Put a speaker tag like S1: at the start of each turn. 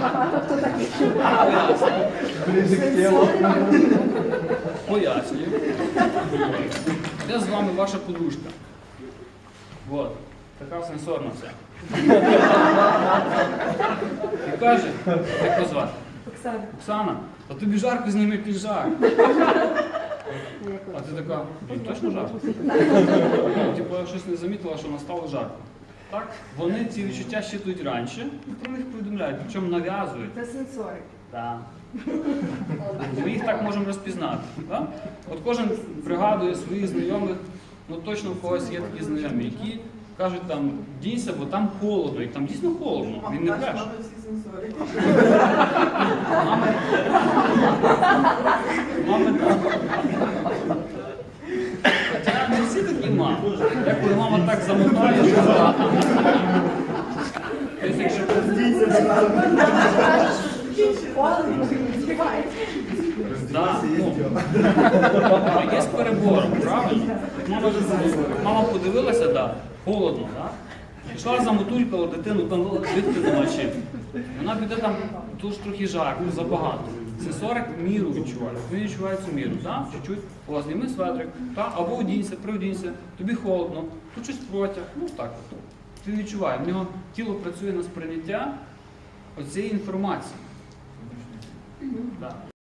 S1: Багато хто так відчуває.
S2: Пояснюю. Де з вами ваша подружка? Вот. Така сенсорна вся. І каже, як вас звати?
S1: Оксана,
S2: Оксана, а тобі жарко зніми піджак. А ти така, «Блін, точно жарко? Ну, Типу, я щось не замітила, що настало жарко. Так? Вони ці відчуття щитують раніше і про них повідомляють, причому нав'язують.
S1: це сенсорик.
S2: Так. Ми їх так можемо розпізнати. Так? От кожен пригадує своїх знайомих, ну точно у когось є такі знайомі, які кажуть там, дійся, бо там холодно, і там дійсно холодно. Він не бреше. Мами, мами. Хоча не всі такі мами. Мама так замотає, що. Ну, є з перебором, правильно? Мама, подивилася, да, холодно, да? Пішла замотулькала дитину, там відкрито мочив. Вона піде там дуже трохи жарко, забагато. Сенсорик міру відчуває. Він відчуває цю міру, да? чуть-чуть. О, зніми светрик, та? або одінься, приодінься, тобі холодно, тут щось протяг, ну так от. Він відчуває, в нього тіло працює на сприйняття оцієї інформації. Да.